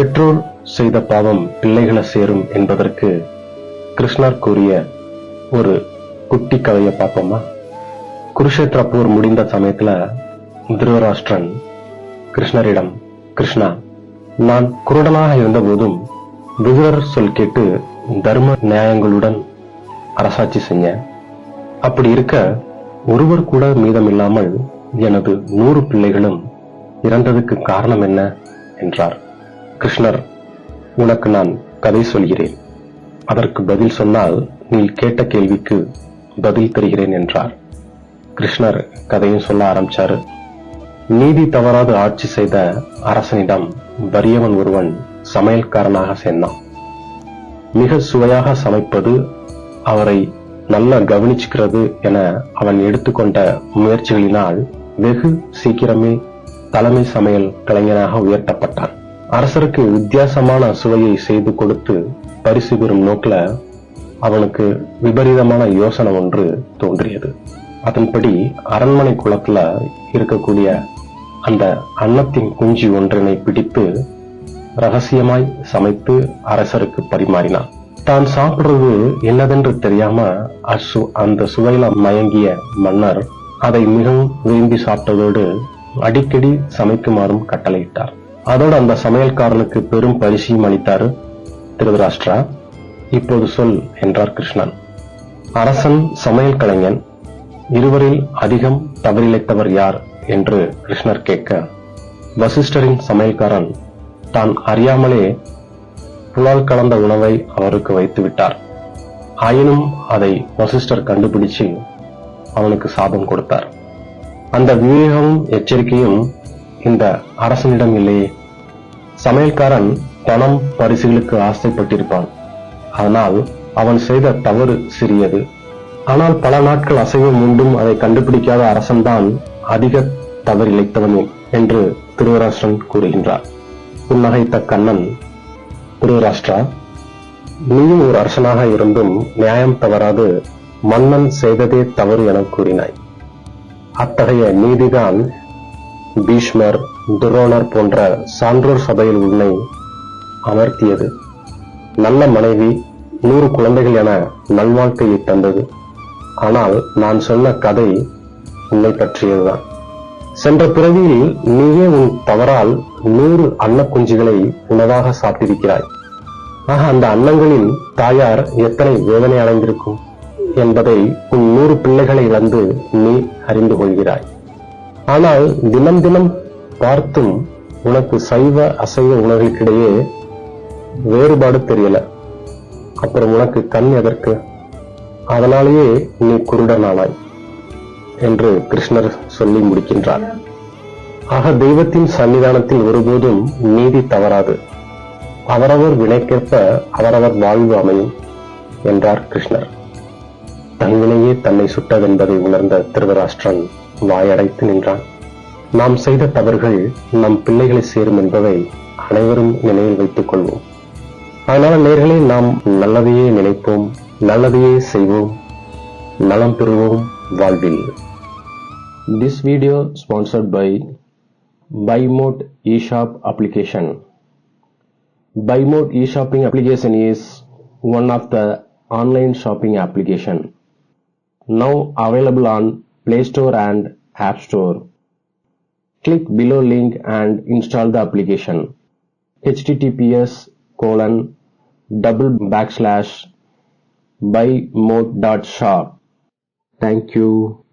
பெற்றோர் செய்த பாவம் பிள்ளைகளை சேரும் என்பதற்கு கிருஷ்ணர் கூறிய ஒரு குட்டி கதையை பார்ப்போமா? குருஷேத்திர போர் முடிந்த சமயத்துல திருவராஷ்டிரன் கிருஷ்ணரிடம் கிருஷ்ணா நான் குருடனாக இருந்தபோதும் விதுரர் சொல் கேட்டு தர்ம நியாயங்களுடன் அரசாட்சி செஞ்சேன். அப்படி இருக்க ஒருவர் கூட மீதமில்லாமல் எனது நூறு பிள்ளைகளும் இறந்ததுக்கு காரணம் என்ன? என்றார். கிருஷ்ணர் உனக்கு நான் கதை சொல்கிறேன். அதற்கு பதில் சொன்னால் நீ கேட்ட கேள்விக்கு பதில் தருகிறேன் என்றார். கிருஷ்ணர் கதையும் சொல்ல ஆரம்பிச்சாரு. நீதி தவறாது ஆட்சி செய்த அரசனிடம் வறியவன் ஒருவன் சமையல்காரனாக சேர்ந்தான். மிக சுவையாக சமைப்பது அவரை நல்லா கவனிச்சுக்கிறது என அவன் எடுத்துக்கொண்ட முயற்சிகளினால் வெகு சீக்கிரமே தலைமை சமையல் கலைஞனாக உயர்த்தப்பட்டான். அரசருக்கு வித்தியாசமான சுவையை செய்து கொடுத்து பரிசு பெறும் நோக்கில் அவனுக்கு விபரீதமான யோசனை ஒன்று தோன்றியது. அதன்படி அரண்மனை குளத்துல இருக்கக்கூடிய அந்த அன்னத்தின் குஞ்சு ஒன்றினை பிடித்து ரகசியமாய் சமைத்து அரசருக்கு பரிமாறினான். தான் சாப்பிடுறது என்னதென்று தெரியாம அசு அந்த சுவையில மயங்கிய மன்னர் அதை மிகவும் விரும்பி சாப்பிட்டதோடு அடிக்கடி சமைக்குமாறும் கட்டளையிட்டார். அதோடு அந்த சமையல்காரனுக்கு பெரும் பரிசையும் அளித்தாரு திருதராஷ்டிரா. இப்போது சொல் என்றார் கிருஷ்ணன். அரசன் சமையல் கலைஞன் இருவரில் அதிகம் தவறிழைத்தவர் யார்? என்று கிருஷ்ணர் கேட்க வசிஷ்டரின் சமையல்காரன் தான் அறியாமலே புலால் கலந்த உணவை அவருக்கு வைத்து விட்டார். ஆயினும் அதை வசிஷ்டர் கண்டுபிடிச்சு அவனுக்கு சாபம் கொடுத்தார். அந்த விவேகமும் எச்சரிக்கையும் இந்த அரசனிடம் இல்லையே. சமையல்காரன் பணம் பரிசுகளுக்கு ஆசைப்பட்டிருப்பான். ஆனால் அவன் செய்த தவறு சிறியது. ஆனால் பல நாட்கள் அசைவம் உண்டும் அதை கண்டுபிடிக்காத அரசன்தான் அதிக தவறிழைத்தவன் என்று திருவராஷ்டிரன் கூறுகின்றார். புன்னகைத்த கண்ணன் திருவராஷ்டிரா நீயும் ஒரு அரசனாக இருந்தும் நியாயம் தவறாது. மன்னன் செய்ததே தவறு என கூறினாய். அத்தகைய நீதிதான் பீஷ்மர் துரோணர் போன்ற சான்றோர் சபையில் உன்னை அமர்த்தியது. நல்ல மனைவி நூறு குழந்தைகள் என நல்வாழ்க்கையை தந்தது. ஆனால் நான் சொன்ன கதை உன்னை பற்றியதுதான். சென்ற பிறவியில் நீயே உன் தவறால் நூறு அன்னக்குஞ்சுகளை உணவாக சாப்பிட்டிருக்கிறாய். ஆக அந்த அன்னங்களின் தாயார் எத்தனை வேதனை அடைந்திருக்கும் என்பதை உன் நூறு பிள்ளைகளை இழந்து நீ அறிந்து கொள்கிறாய். ஆனால் தினம் தினம் பார்த்தும் உனக்கு சைவ அசைவ உணவுகளுக்கிடையே வேறுபாடு தெரியல. அப்புறம் உனக்கு கண் எதற்கு? அதனாலேயே நீ குருடனானாய் என்று கிருஷ்ணர் சொல்லி முடிக்கின்றார். ஆக தெய்வத்தின் சன்னிதானத்தில் ஒருபோதும் நீதி தவறாது. அவரவர் வினைக்கேற்ப அவரவர் வாழ்வு அமையும் என்றார் கிருஷ்ணர். தன்வினையே தன்னை சுட்டதென்பதை உணர்ந்த திருதராஷ்டிரன் வாயடைத்து நின்றான். நாம் செய்த தவறுகள் நம் பிள்ளைகளை சேரும் என்பதை அனைவரும் நினைவில் வைத்துக் கொள்வோம். அதனால நேர்களே நாம் நல்லதையே நினைப்போம் நல்லதையே செய்வோம் நலம் பெறுவோம் வாழ்வில். This video sponsored by BuyMode application application. BuyMode eShopping application is one of the online shopping application. Now available on Play Store and App Store. Click below link and install the application. https colon double backslash buymode.shop. Thank you.